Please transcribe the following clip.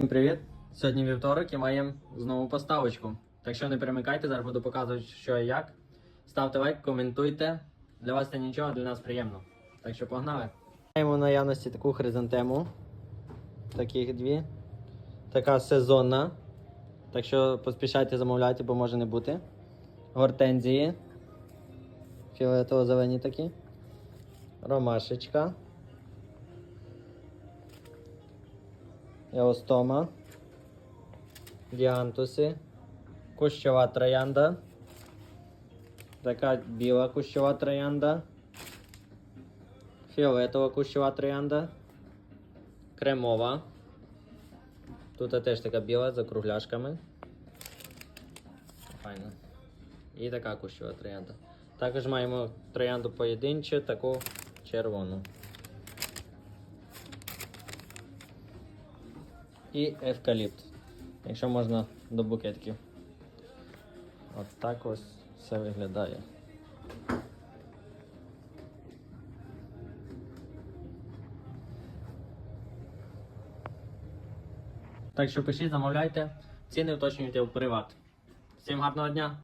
Всім привіт! Сьогодні вівторок і маємо знову поставочку. Так що не перемикайте, зараз буду показувати, що і як. Ставте лайк, коментуйте. Для вас це нічого, для нас приємно. Так що погнали. Маємо в наявності таку хризантему. Таких дві. Така сезонна. Так що поспішайте замовляйте, бо може не бути. Гортензії. Фіолетово-зелені такі. Ромашечка. Еостома. Діантуси. Кущова троянда. Така біла кущова троянда. Фіолетова кущова троянда. Кремова. Тут теж така біла з округляшками. Файно. І така кущова троянда. Також маємо троянду поєдинчу, таку червону. І евкаліпт. Якщо можна до букетків. От так ось все виглядає. Так що пишіть, замовляйте, ціни уточнюйте в приват. Всім гарного дня!